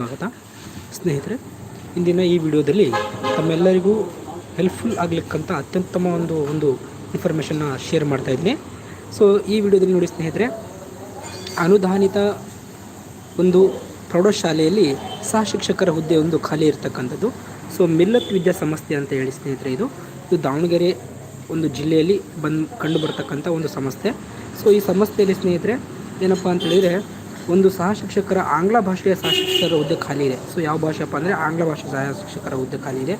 ಸ್ವಾಗತ. ಸ್ನೇಹಿತರೆ, ಇಂದಿನ ಈ ವಿಡಿಯೋದಲ್ಲಿ ತಮ್ಮೆಲ್ಲರಿಗೂ ಹೆಲ್ಪ್ಫುಲ್ ಆಗ್ಲಿಕ್ಕಂತ ಅತ್ಯುತ್ತಮ ಒಂದು ಒಂದು ಇನ್ಫಾರ್ಮೇಷನ್ನ ಶೇರ್ ಮಾಡ್ತಾ ಇದ್ದೀನಿ ಸೊ ಈ ವಿಡಿಯೋದಲ್ಲಿ ನೋಡಿ ಸ್ನೇಹಿತರೆ, ಅನುದಾನಿತ ಒಂದು ಪ್ರೌಢಶಾಲೆಯಲ್ಲಿ ಸಹ ಶಿಕ್ಷಕರ ಹುದ್ದೆ ಒಂದು ಖಾಲಿ ಇರತಕ್ಕಂಥದ್ದು. ಸೊ ಮಿಲ್ಲತ್ ವಿದ್ಯಾಸಂಸ್ಥೆ ಅಂತ ಹೇಳಿ ಸ್ನೇಹಿತರೆ ಇದು. ಇದು ದಾವಣಗೆರೆ ಒಂದು ಜಿಲ್ಲೆಯಲ್ಲಿ ಬಂದು, ಕಂಡು ಬರ್ತಕ್ಕಂಥ ಒಂದು ಸಂಸ್ಥೆ. ಸೊ ಈ ಸಂಸ್ಥೆಯಲ್ಲಿ ಸ್ನೇಹಿತರೆ, ಏನಪ್ಪ ಅಂತ ಹೇಳಿದರೆ ಒಂದು ಸಹ ಶಿಕ್ಷಕರ ಆಂಗ್ಲ ಭಾಷೆಯ ಸಹ ಶಿಕ್ಷಕರ ಹುದ್ದೆ ಖಾಲಿ ಇದೆ. ಸೊ ಯಾವ ಭಾಷೆಯಪ್ಪ ಅಂದರೆ ಆಂಗ್ಲ ಭಾಷೆ ಸಹ ಶಿಕ್ಷಕರ ಹುದ್ದೆ ಖಾಲಿ ಇದೆ.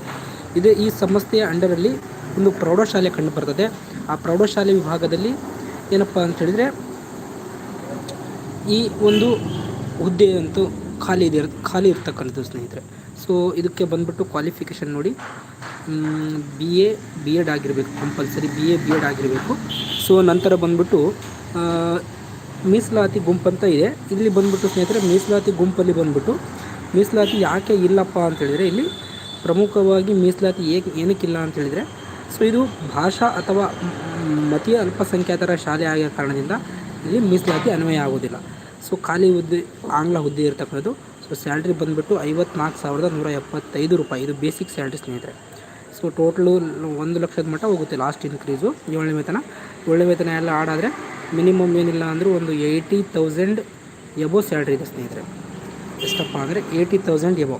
ಇದು ಈ ಸಂಸ್ಥೆಯ ಅಂಡರಲ್ಲಿ ಒಂದು ಪ್ರೌಢಶಾಲೆ ಕಂಡು ಬರ್ತದೆ. ಆ ಪ್ರೌಢಶಾಲೆ ವಿಭಾಗದಲ್ಲಿ ಏನಪ್ಪ ಅಂತ ಹೇಳಿದರೆ ಈ ಒಂದು ಹುದ್ದೆ ಅಂತೂ ಖಾಲಿ ಇದೆ, ಖಾಲಿ ಇರ್ತಕ್ಕಂಥದ್ದು ಸ್ನೇಹಿತರೆ. ಸೊ ಇದಕ್ಕೆ ಬಂದ್ಬಿಟ್ಟು ಕ್ವಾಲಿಫಿಕೇಷನ್ ನೋಡಿ ಬಿ ಎ ಬಿ ಎಡ್ ಆಗಿರಬೇಕು compulsory B A B Ed ಆಗಿರಬೇಕು. ಸೊ ನಂತರ ಬಂದ್ಬಿಟ್ಟು ಮೀಸಲಾತಿ ಗುಂಪಂತ ಇದೆ. ಇಲ್ಲಿ ಬಂದ್ಬಿಟ್ಟು ಸ್ನೇಹಿತರೆ, ಮೀಸಲಾತಿ ಗುಂಪಲ್ಲಿ ಬಂದ್ಬಿಟ್ಟು ಮೀಸಲಾತಿ ಯಾಕೆ ಇಲ್ಲಪ್ಪ ಅಂತೇಳಿದರೆ ಇಲ್ಲಿ ಪ್ರಮುಖವಾಗಿ ಮೀಸಲಾತಿ ಏಕೆ, ಏನಕ್ಕಿಲ್ಲ ಅಂತೇಳಿದರೆ ಸೊ ಇದು ಭಾಷಾ ಅಥವಾ ಮತೀಯ ಅಲ್ಪಸಂಖ್ಯಾತರ ಶಾಲೆ ಆಗಿರೋ ಕಾರಣದಿಂದ ಇಲ್ಲಿ ಮೀಸಲಾತಿ ಅನ್ವಯ ಆಗೋದಿಲ್ಲ ಸೊ ಖಾಲಿ ಹುದ್ದೆ, ಆಂಗ್ಲ ಹುದ್ದೆ ಇರತಕ್ಕಂಥದ್ದು. ಸೊ ಸ್ಯಾಲ್ರಿ ಬಂದುಬಿಟ್ಟು ಐವತ್ನಾಲ್ಕು ಸಾವಿರದ ನೂರ ಎಪ್ಪತ್ತೈದು ರೂಪಾಯಿ. ಇದು ಬೇಸಿಕ್ ಸ್ಯಾಲ್ರಿ ಸ್ನೇಹಿತರೆ. ಸೊ ಟೋಟಲು ಒಂದು ಲಕ್ಷದ ಮಟ್ಟ ಹೋಗುತ್ತೆ ಲಾಸ್ಟ್ ಇನ್ಕ್ರೀಸು. ಏಳನೇ ವೇತನ. ಏಳನೇ ವೇತನ ಎಲ್ಲ ಆಡಾದರೆ ಮಿನಿಮಮ್ ಏನಿಲ್ಲ ಅಂದರೂ ಒಂದು ಏಯ್ಟಿ ತೌಸಂಡ್ ಎಬೋ ಸ್ಯಾಲ್ರಿ ಇದೆ ಸ್ನೇಹಿತರೆ. ಎಷ್ಟಪ್ಪ ಅಂದರೆ ಏಯ್ಟಿ ತೌಸಂಡ್ ಎಬೋ.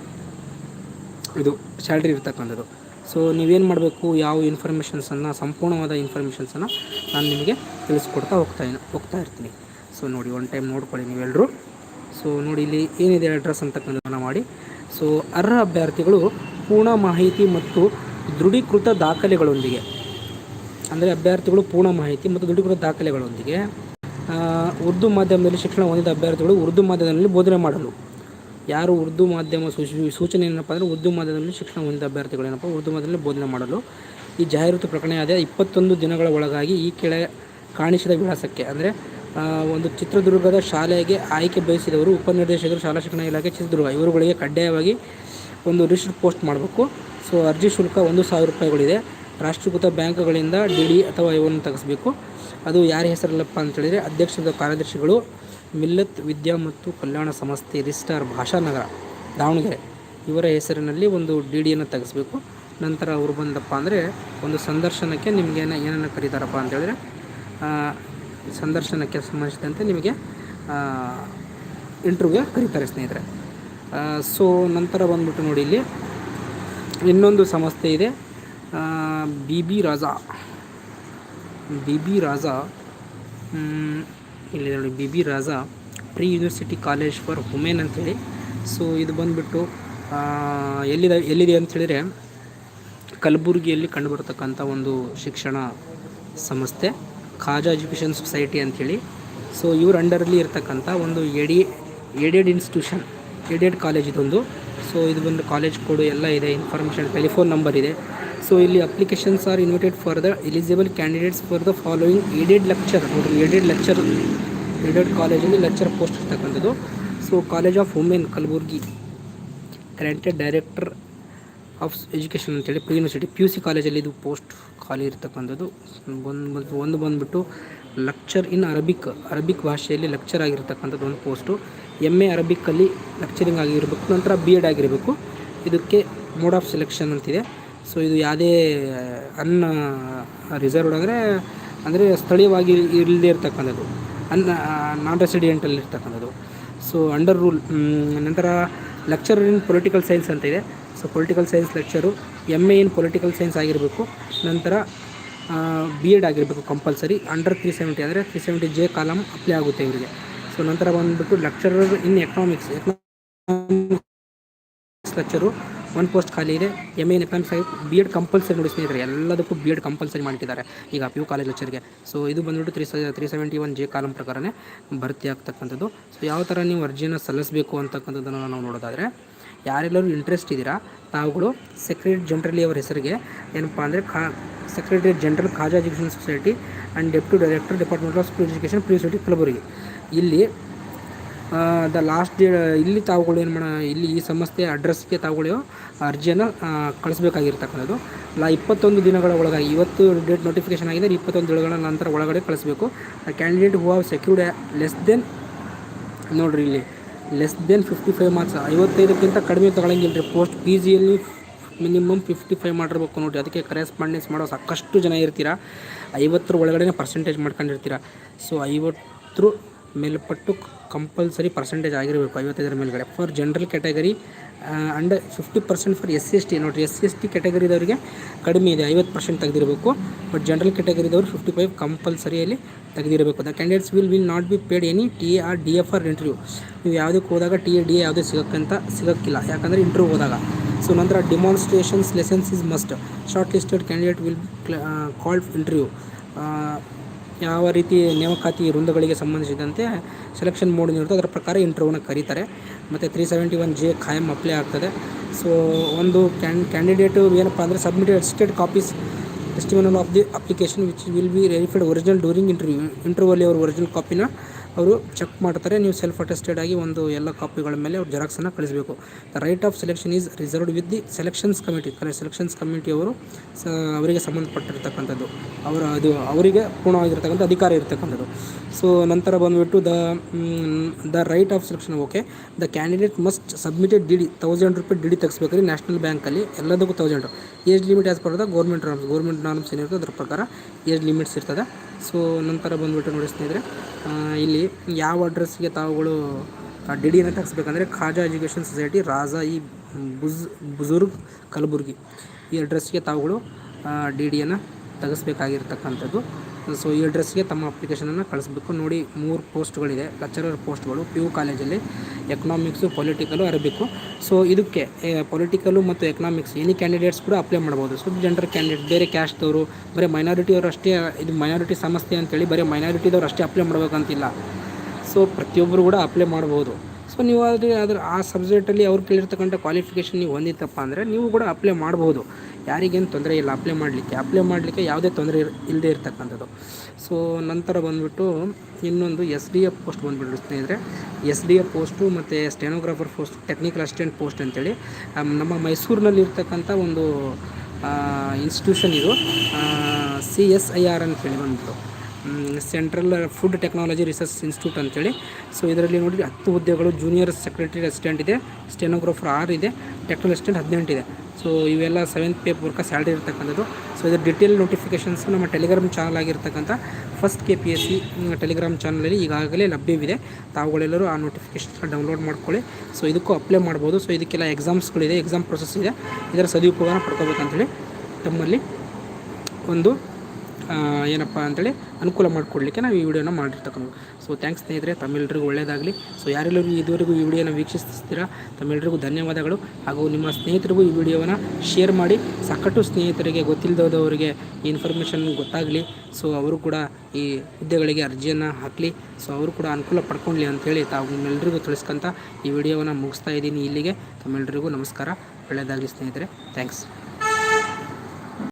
ಇದು ಸ್ಯಾಲ್ರಿ ಇರ್ತಕ್ಕಂಥದ್ದು. ಸೊ ನೀವೇನು ಮಾಡಬೇಕು? ಯಾವ ಇನ್ಫಾರ್ಮೇಷನ್ಸನ್ನು ಸಂಪೂರ್ಣವಾದ ಇನ್ಫಾರ್ಮೇಷನ್ಸನ್ನು ನಾನು ನಿಮಗೆ ತಿಳಿಸ್ಕೊಡ್ತಾ ಹೋಗ್ತಾ ಹೋಗ್ತಾ ಇರ್ತೀನಿ. ಸೊ ನೋಡಿ ಒನ್ ಟೈಮ್ ನೋಡ್ಕೊಳ್ಳಿ ನೀವೆಲ್ಲರೂ ಸೊ ನೋಡಿ, ಇಲ್ಲಿ ಏನಿದೆ ಅಡ್ರೆಸ್ ಅಂತಕ್ಕಂಥದ್ದನ್ನು ಮಾಡಿ. ಸೊ ಅರ್ಹ ಅಭ್ಯರ್ಥಿಗಳು ಪೂರ್ಣ ಮಾಹಿತಿ ಮತ್ತು ದೃಢೀಕೃತ ದಾಖಲೆಗಳೊಂದಿಗೆ. ಅಂದರೆ ಅಭ್ಯರ್ಥಿಗಳು ಪೂರ್ಣ ಮಾಹಿತಿ ಮತ್ತು ದೃಢೀಕೃತ ದಾಖಲೆಗಳೊಂದಿಗೆ ಉರ್ದು ಮಾಧ್ಯಮದಲ್ಲಿ ಶಿಕ್ಷಣ ಹೊಂದಿದ ಅಭ್ಯರ್ಥಿಗಳು ಉರ್ದು ಮಾಧ್ಯಮದಲ್ಲಿ ಬೋಧನೆ ಮಾಡಲು. ಯಾರು ಉರ್ದು ಮಾಧ್ಯಮ ಸೂಚನೆ ಏನಪ್ಪ ಅಂದರೆ ಉರ್ದು ಮಾಧ್ಯಮದಲ್ಲಿ ಶಿಕ್ಷಣ ಹೊಂದಿದ ಅಭ್ಯರ್ಥಿಗಳು ಏನಪ್ಪ, ಉರ್ದು ಮಾಧ್ಯಮದಲ್ಲಿ ಬೋಧನೆ ಮಾಡಲು. ಈ ಜಾಹೀರಾತು ಪ್ರಕಟಣೆಯಾದ ಇಪ್ಪತ್ತೊಂದು ದಿನಗಳ ಒಳಗಾಗಿ ಈ ಕೆಳ ಕಾಣಿಸಿದ ವಿಳಾಸಕ್ಕೆ. ಅಂದರೆ ಒಂದು ಚಿತ್ರದುರ್ಗದ ಶಾಲೆಗೆ ಆಯ್ಕೆ ಬಯಸಿದವರು ಉಪನಿರ್ದೇಶಕರು, ಶಾಲಾ ಶಿಕ್ಷಣ ಇಲಾಖೆ ಚಿತ್ರದುರ್ಗ. ಇವರುಗಳಿಗೆ ಕಡ್ಡಾಯವಾಗಿ ಒಂದು ರಿಜಿಸ್ಟರ್ ಪೋಸ್ಟ್ ಮಾಡಬೇಕು. ಸೊ, ಅರ್ಜಿ ಶುಲ್ಕ ಒಂದು ಸಾವಿರ ರೂಪಾಯಿಗಳಿದೆ. ರಾಷ್ಟ್ರೀಕೃತ ಬ್ಯಾಂಕ್ಗಳಿಂದ ಡಿ ಡಿ ಅಥವಾ ಇವನ್ನು ತೆಗೆಸಬೇಕು. ಅದು ಯಾರ ಹೆಸರಲ್ಲಪ್ಪ ಅಂತ ಹೇಳಿದರೆ ಅಧ್ಯಕ್ಷದ ಕಾರ್ಯದರ್ಶಿಗಳು ಮಿಲ್ಲತ್ ವಿದ್ಯಾ ಮತ್ತು ಕಲ್ಯಾಣ ಸಂಸ್ಥೆ ರಿಜಿಸ್ಟಾರ್ ಭಾಷಾನಗರ, ದಾವಣಗೆರೆ. ಇವರ ಹೆಸರಿನಲ್ಲಿ ಒಂದು ಡಿ ಡಿಯನ್ನು ತೆಗೆಸಬೇಕು. ನಂತರ ಅವರು ಬಂದಪ್ಪ ಅಂದರೆ ಒಂದು ಸಂದರ್ಶನಕ್ಕೆ ನಿಮಗೆ ಏನನ್ನು ಕರೀತಾರಪ್ಪ ಅಂತೇಳಿದರೆ ಸಂದರ್ಶನಕ್ಕೆ ಸಂಬಂಧಿಸಿದಂತೆ ನಿಮಗೆ ಇಂಟರ್ವ್ಯೂಗೆ ಕರೀತಾರೆ ಸ್ನೇಹಿತರೆ. ಸೊ ನಂತರ ಬಂದ್ಬಿಟ್ಟು ನೋಡಿ ಇಲ್ಲಿ ಇನ್ನೊಂದು ಸಂಸ್ಥೆ ಇದೆ. B B Raja. B B Raja ಇಲ್ಲಿ ನೋಡಿ, B B Raja pre university college for women ಅಂಥೇಳಿ ಸೊ ಇದು ಬಂದುಬಿಟ್ಟು ಎಲ್ಲಿದೆ ಎಲ್ಲಿದೆ ಅಂತ ಹೇಳಿದರೆ, ಕಲಬುರಗಿಯಲ್ಲಿ ಕಂಡುಬರ್ತಕ್ಕಂಥ ಒಂದು ಶಿಕ್ಷಣ ಸಂಸ್ಥೆ, ಖಾಜಾ ಎಜುಕೇಷನ್ ಸೊಸೈಟಿ ಅಂಥೇಳಿ ಸೊ ಇವ್ರ ಅಂಡರಲ್ಲಿ ಇರ್ತಕ್ಕಂಥ ಒಂದು ಎಡಿ, ಎಡೆಡ್ ಇನ್ಸ್ಟಿಟ್ಯೂಷನ್, ಎಡೆಡ್ ಕಾಲೇಜ್ ಇದೊಂದು. ಸೊ ಇದು ಬಂದು ಕಾಲೇಜ್ ಕೋಡು ಎಲ್ಲ ಇದೆ, ಇನ್ಫಾರ್ಮೇಷನ್, ಟೆಲಿಫೋನ್ ನಂಬರ್ ಇದೆ. ಸೊ ಇಲ್ಲಿ applications are invited for the eligible candidates for the following aided lecture ನೋಡಿರಿ ಏಡೆಡ್ ಲೆಕ್ಚರ್ ಏಡೆಡ್ ಕಾಲೇಜಲ್ಲಿ ಲೆಕ್ಚರ್ ಪೋಸ್ಟ್ ಇರ್ತಕ್ಕಂಥದ್ದು. So college of women Kalaburagi granted director of education ಅಂತೇಳಿ pre university P U C ಕಾಲೇಜಲ್ಲಿ ಇದು post ಖಾಲಿ ಇರ್ತಕ್ಕಂಥದ್ದು. ಒಂದು ಒಂದು ಬಂದುಬಿಟ್ಟು ಲೆಕ್ಚರ್ ಇನ್ ಅರಬಿಕ್ ಅರಬಿಕ್ ಭಾಷೆಯಲ್ಲಿ ಲೆಕ್ಚರ್ ಆಗಿರ್ತಕ್ಕಂಥದ್ದು ಒಂದು ಪೋಸ್ಟು ಎಂ ಎ ಅರಬಿಕ್ಕಲ್ಲಿ ಲೆಕ್ಚರಿಂಗ್ ಆಗಿರಬೇಕು, ನಂತರ ಬಿ ಎಡ್ ಆಗಿರಬೇಕು. ಇದಕ್ಕೆ ಮೋಡ್ ಆಫ್ ಸೆಲೆಕ್ಷನ್ ಅಂತಿದೆ. ಸೊ ಇದು ಯಾವುದೇ ಅನ್ನ ರಿಸರ್ವ್ಡ್ ಅಂದರೆ ಅಂದರೆ ಸ್ಥಳೀಯವಾಗಿ ಇಲ್ಲದೆ ಇರ್ತಕ್ಕಂಥದ್ದು. ಅನ್ ನಾನ್ ರೆಸಿಡೆಂಟಲ್ಲಿ ಇರ್ತಕ್ಕಂಥದ್ದು. ಸೊ ಅಂಡರ್ ರೂಲ್ ನಂತರ ಲೆಕ್ಚರ್ ಇನ್ ಪೊಲಿಟಿಕಲ್ ಸೈನ್ಸ್ ಅಂತ ಇದೆ. So political science lecture M A in political science ಆಗಿರಬೇಕು. ನಂತರ ಬಿ ಎಡ್ ಆಗಿರಬೇಕು ಕಂಪಲ್ಸರಿ ಅಂಡರ್ ತ್ರೀ ಸೆವೆಂಟಿ ಅಂದರೆ three seventy J column apply ಆಗುತ್ತೆ ಇವರಿಗೆ. ಸೊ ನಂತರ ಬಂದುಬಿಟ್ಟು lecturer in economics economics lecture one post ಖಾಲಿ ಇದೆ ಎಂ ಎನ್ ಎಫ್ ಎಂ ಸೈ ಬಿ ಎಡ್ ಕಂಪಲ್ಸರಿ ನೋಡಿ ಸ್ನೇಹಿತರೆ, ಎಲ್ಲದಕ್ಕೂ ಬಿ ಎಡ್ ಕಂಪಲ್ಸರಿ ಮಾಡಿಟ್ಟಿದ್ದಾರೆ ಈಗ ಪಿ ಯು ಕಾಲೇಜ್ ಲೆಕ್ಚರ್ಗೆ ಸೊ ಇದು ಬಂದ್ಬಿಟ್ಟು three three seventy one J column ಪ್ರಕಾರನೇ ಭರ್ತಿ ಆಗ್ತಕ್ಕಂಥದ್ದು. ಸೊ ಯಾವ ಥರ ನೀವು ಅರ್ಜಿಯನ್ನು ಸಲ್ಲಿಸಬೇಕು ಅಂತಕ್ಕಂಥದ್ದನ್ನು ನಾವು ನೋಡೋದಾದರೆ, ಯಾರೆಲ್ಲರೂ ಇಂಟ್ರೆಸ್ಟ್ ಇದ್ದೀರಾ, ತಾವುಗಳು ಸೆಕ್ರೆಟರಿ ಜನರಲಿ ಅವರ ಹೆಸರಿಗೆ ಏನಪ್ಪ ಅಂದರೆ ಖಾ secretary general Khaja education society and deputy director department of school education pre university Kalaburagi ಇಲ್ಲಿ ದ ಲಾಸ್ಟ್ ಡೇ, ಇಲ್ಲಿ ತಾವುಗಳು ಏನು ಮಾಡೋ, ಇಲ್ಲಿ ಈ ಸಂಸ್ಥೆಯ ಅಡ್ರೆಸ್ಗೆ ತಾವುಗಳು ಅರ್ಜಿಯನ್ನು ಕಳಿಸ್ಬೇಕಾಗಿರ್ತಕ್ಕಂಥದ್ದು. ಲಾ ಇಪ್ಪತ್ತೊಂದು ದಿನಗಳ ಒಳಗಾಗಿ ಇವತ್ತು ಡೇಟ್ ನೋಟಿಫಿಕೇಶನ್ ಆಗಿದೆ ಇಪ್ಪತ್ತೊಂದು ದಿನಗಳ ನಂತರ ಒಳಗಡೆ ಕಳಿಸ್ಬೇಕು. Candidate who have secured less than ನೋಡಿರಿ ಇಲ್ಲಿ less than fifty five marks ಐವತ್ತೈದಕ್ಕಿಂತ ಕಡಿಮೆ ತೊಗೊಳಂಗಿಲ್ಲ ರೀ ಪೋಸ್ಟ್ ಪಿ ಜಿಯಲ್ಲಿ ಮಿನಿಮಮ್ ಫಿಫ್ಟಿ ಫೈವ್ ಮಾಡಿರ್ಬೇಕು ನೋಡಿರಿ, ಅದಕ್ಕೆ ಕರೆಸ್ಪಾಂಡೆನ್ಸ್ ಮಾಡೋ ಸಾಕಷ್ಟು ಜನ ಇರ್ತೀರ, ಐವತ್ತರ ಒಳಗಡೆ ಪರ್ಸೆಂಟೇಜ್ ಮಾಡ್ಕೊಂಡಿರ್ತೀರ. ಸೊ ಐವತ್ತರ ಮೇಲ್ಪಟ್ಟು ಕಂಪಲ್ಸರಿ ಪರ್ಸೆಂಟೇಜ್ ಆಗಿರಬೇಕು, ಐವತ್ತೈದರ ಮೇಲ್ಗಡೆ. For general category under fifty percent for S C S T ನೋಡಿರಿ ಎಸ್ ಸಿ ಎಸ್ ಟಿ ಕ್ಯಾಟಗರಿದವರಿಗೆ ಕಡಿಮೆ ಇದೆ, ಐವತ್ತು ಪರ್ಸೆಂಟ್ ತೆಗೆದಿರಬೇಕು. ಬಟ್ ಜನರಲ್ ಕ್ಯಾಟಗರಿದವರು ಫಿಫ್ಟಿ ಫೈವ್ ಕಂಪಲ್ಸರಿಯಲ್ಲಿ ತೆಗೆದಿರಬೇಕು. The candidates will will not be paid any T A or D for interview ನೀವು ಯಾವುದಕ್ಕೆ ಹೋದಾಗ ಟಿ ಎ ಡಿ ಎ ಯಾವುದೇ ಸಿಗೋಕ್ಕಂತ ಸಿಗೋಕ್ಕಿಲ್ಲ. ಯಾಕಂದರೆ ಇಂಟರ್ವ್ಯೂ ಹೋದಾಗ. ಸೊ ನಂತರ demonstrations lessons is must short listed candidate will called interview ಯಾವ ರೀತಿ ನೇಮಕಾತಿ ವೃಂದಗಳಿಗೆ ಸಂಬಂಧಿಸಿದಂತೆ ಸೆಲೆಕ್ಷನ್ ಮೋಡ್ ಇರುತ್ತೆ ಅದರ ಪ್ರಕಾರ ಇಂಟರ್ವ್ಯೂನ ಕರೀತಾರೆ. ಮತ್ತು ತ್ರೀ ಸೆವೆಂಟಿ ಒನ್ ಜೆ ಖಾಯಂ ಅಪ್ಲೈ ಆಗ್ತದೆ. ಸೊ ಒಂದು ಕ್ಯಾನ್ ಕ್ಯಾಂಡಿಡೇಟು ಏನಪ್ಪ ಅಂದರೆ submitted state copies testimonial of the application which will be verified original during interview ಅಲ್ಲಿ ಅವರು ಒರಿಜಿನಲ್ ಕಾಪಿನ ಅವರು ಚೆಕ್ ಮಾಡ್ತಾರೆ, ನೀವು ಸೆಲ್ಫ್ ಅಟೆಸ್ಟೆಡ್ ಆಗಿ ಒಂದು ಎಲ್ಲ ಕಾಪಿಗಳ ಮೇಲೆ ಅವ್ರು ಜೆರಾಕ್ಸನ್ನು ಕಳಿಸಬೇಕು. The right of selection is reserved with the selections committee selections ಕಮಿಟಿಯವರು ಸ, ಅವರಿಗೆ ಸಂಬಂಧಪಟ್ಟಿರ್ತಕ್ಕಂಥದ್ದು. ಅವರ, ಅದು ಅವರಿಗೆ ಪೂರ್ಣವಾಗಿರ್ತಕ್ಕಂಥ ಅಧಿಕಾರ ಇರ್ತಕ್ಕಂಥದ್ದು. ಸೊ ನಂತರ ಬಂದುಬಿಟ್ಟು the the right of selection okay the candidate must submitted D D thousand rupee D D ತೆಗಿಸ್ಬೇಕ್ರಿ national ಬ್ಯಾಂಕಲ್ಲಿ ಎಲ್ಲದಕ್ಕೂ thousand age limit as per the government norms government norms ಏನಿರ್ತದೆ ಅದ್ರ ಪ್ರಕಾರ ಏಜ್ ಲಿಮಿಟ್ಸ್ ಇರ್ತದೆ. ಸೊ ನಂತರ ಬಂದುಬಿಟ್ಟು ನೋಡಿ ಸ್ನೇಹಿತರೆ ಇಲ್ಲಿ ಯಾವ ಅಡ್ರೆಸ್ಗೆ ತಾವುಗಳು ಡಿ ಡಿಯನ್ನು ತೆಗೆಸ್ಬೇಕಂದ್ರೆ ಖಾಜಾ ಎಜುಕೇಷನ್ ಸೊಸೈಟಿ ರಾಜಾ ಈ ಬುಜ್, ಬುಜುರ್ಗ್ ಕಲಬುರ್ಗಿ ಈ ಅಡ್ರೆಸ್ಗೆ ತಾವುಗಳು ಡಿ ಡಿಯನ್ನು ತೆಗೆಸ್ಬೇಕಾಗಿರ್ತಕ್ಕಂಥದ್ದು. ಸೊ ಈ ಅಡ್ರೆಸ್ಗೆ ತಮ್ಮ ಅಪ್ಲಿಕೇಶನನ್ನು ಕಳಿಸ್ಬೇಕು. ನೋಡಿ, ಮೂರು ಪೋಸ್ಟ್ಗಳಿದೆ ಲೆಕ್ಚರರ್ ಪೋಸ್ಟ್ಗಳು ಪಿ ಯು ಕಾಲೇಜಲ್ಲಿ ಎಕನಾಮಿಕ್ಸು ಪೊಲಿಟಿಕಲು ಅರಬಿಕ್ಕು ಸೊ ಇದಕ್ಕೆ ಪೊಲಿಟಿಕಲು ಮತ್ತು ಎಕನಾಮಿಕ್ಸ್ ಎನಿ ಕ್ಯಾಂಡಿಡೇಟ್ಸ್ ಕೂಡ ಅಪ್ಲೈ ಮಾಡ್ಬೋದು. ಸೊ ಜನರಲ್ ಕ್ಯಾಂಡಿಡೇಟ್ ಬೇರೆ ಕ್ಯಾಸ್ಟ್ದವರು ಬರೀ ಮೈನಾರಿಟಿಯವರು ಅಷ್ಟೇ, ಇದು ಮೈನಾರಿಟಿ ಸಮಸ್ಯೆ ಅಂತೇಳಿ ಬರೀ ಮೈನಾರಿಟಿದವ್ರು ಅಷ್ಟೇ ಅಪ್ಲೈ ಮಾಡ್ಬೇಕಂತಿಲ್ಲ. ಸೊ ಪ್ರತಿಯೊಬ್ಬರು ಕೂಡ ಅಪ್ಲೈ ಮಾಡ್ಬೋದು. ಸೊ ನೀವು ಆದರೆ ಅದ್ರ ಆ ಸಬ್ಜೆಕ್ಟಲ್ಲಿ ಅವ್ರು ಕೇಳಿರ್ತಕ್ಕಂಥ ಕ್ವಾಲಿಫಿಕೇಷನ್ ನೀವು ಹೊಂದಿತ್ತಪ್ಪ ಅಂದರೆ ನೀವು ಕೂಡ ಅಪ್ಲೈ ಮಾಡ್ಬೋದು. ಯಾರಿಗೇನು ತೊಂದರೆ ಇಲ್ಲ ಅಪ್ಲೈ ಮಾಡಲಿಕ್ಕೆ. ಅಪ್ಲೈ ಮಾಡಲಿಕ್ಕೆ ಯಾವುದೇ ತೊಂದರೆ ಇರ್ ಇಲ್ಲದೆ ಇರ್ತಕ್ಕಂಥದ್ದು. ಸೊ ನಂತರ ಬಂದುಬಿಟ್ಟು ಇನ್ನೊಂದು ಎಸ್ ಡಿ ಎಫ್ ಪೋಸ್ಟ್ ಬಂದುಬಿಟ್ಟು ಸ್ನೇಹಿತರೆ. ಎಸ್ ಡಿ ಎಫ್ ಪೋಸ್ಟು ಮತ್ತು stenographer post technical assistant post ಅಂತೇಳಿ. ನಮ್ಮ ಮೈಸೂರಿನಲ್ಲಿ ಇರ್ತಕ್ಕಂಥ ಒಂದು ಇನ್ಸ್ಟಿಟ್ಯೂಷನ್ ಇದು. ಸಿ ಎಸ್ ಐ ಆರ್ ಅಂತೇಳಿ ಬಂದ್ಬಿಟ್ಟು. Central food technology research institute ಅಂತೇಳಿ. ಸೊ ಇದರಲ್ಲಿ ನೋಡಿ ಹತ್ತು ಹುದ್ದೆಗಳು ಜೂನಿಯರ್ ಸೆಕ್ರೆಟರಿ ಅಸಿಸ್ಟೆಂಟ್ ಇದೆ ಸ್ಟೆನೋಗ್ರಾಫರ್ ಆರು ಇದೆ ಟೆಕ್ನಿಕಲ್ ಅಸಿಸ್ಟೆಂಟ್ ಹದಿನೆಂಟು ಇದೆ. ಸೊ ಇವೆಲ್ಲ ಸೆವೆಂತ್ ಪೇ ಪೂರ್ಕ ಸ್ಯಾಲ್ರಿ ಇರ್ತಕ್ಕಂಥದ್ದು. ಸೊ ಇದರ ಡಿಟೇಲ್ ನೋಟಿಫಿಕೇಷನ್ಸ್ ನಮ್ಮ ಟೆಲಿಗ್ರಾಮ್ ಚಾನಲ್ ಆಗಿರ್ತಕ್ಕಂಥ first K P S C Telegram ಚಾನಲಲ್ಲಿ ಈಗಾಗಲೇ ಲಭ್ಯವಿದೆ. ತಾವುಗಳೆಲ್ಲರೂ ಆ ನೋಟಿಫಿಕೇಷನ್ಸ್ನ ಡೌನ್ಲೋಡ್ ಮಾಡ್ಕೊಳ್ಳಿ. ಸೊ ಇದಕ್ಕೂ ಅಪ್ಲೈ ಮಾಡ್ಬೋದು. ಸೊ ಇದಕ್ಕೆಲ್ಲ ಎಕ್ಸಾಮ್ಸ್ಗಳಿದೆ ಎಕ್ಸಾಮ್ ಪ್ರೊಸೆಸ್ ಇದೆ. ಇದರ ಸದುಪಯೋಗನ ಪಡ್ಕೋಬೇಕಂತೇಳಿ ತಮ್ಮಲ್ಲಿ ಒಂದು ಏನಪ್ಪ ಅಂತೇಳಿ ಅನುಕೂಲ ಮಾಡಿಕೊಡ್ಲಿಕ್ಕೆ ನಾವು ಈ ವಿಡಿಯೋನ ಮಾಡಿರ್ತಕ್ಕಂಥದ್ದು. ಸೊ ಥ್ಯಾಂಕ್ಸ್ ಸ್ನೇಹಿತರೆ ತಮ್ಮೆಲ್ಲರಿಗೂ ಒಳ್ಳೆಯದಾಗಲಿ ಸೊ ಯಾರೆಲ್ಲರೂ ಇದುವರೆಗೂ ಈ ವಿಡಿಯೋನ ವೀಕ್ಷಿಸ್ತೀರಾ ತಮ್ಮೆಲ್ಲರಿಗೂ ಧನ್ಯವಾದಗಳು. ಹಾಗೂ ನಿಮ್ಮ ಸ್ನೇಹಿತರಿಗೂ ಈ ವಿಡಿಯೋವನ್ನು ಶೇರ್ ಮಾಡಿ. ಸಾಕಷ್ಟು ಸ್ನೇಹಿತರಿಗೆ ಗೊತ್ತಿಲ್ಲದವರಿಗೆ ಇನ್ಫಾರ್ಮೇಷನ್ ಗೊತ್ತಾಗಲಿ. ಸೊ ಅವರು ಕೂಡ ಈ ಹುದ್ದೆಗಳಿಗೆ ಅರ್ಜಿಯನ್ನು ಹಾಕಲಿ. ಸೊ ಅವರು ಕೂಡ ಅನುಕೂಲ ಪಡ್ಕೊಳ್ಳಿ ಅಂತೇಳಿ ತಾವು ನಿಮ್ಮೆಲ್ಲರಿಗೂ ತಿಳಿಸ್ಕೊಂತ ಈ ವಿಡಿಯೋವನ್ನು ಮುಗಿಸ್ತಾ ಇದ್ದೀನಿ ಇಲ್ಲಿಗೆ. ತಮ್ಮೆಲ್ಲರಿಗೂ ನಮಸ್ಕಾರ. ಒಳ್ಳೆಯದಾಗಲಿ ಸ್ನೇಹಿತರೆ. ಥ್ಯಾಂಕ್ಸ್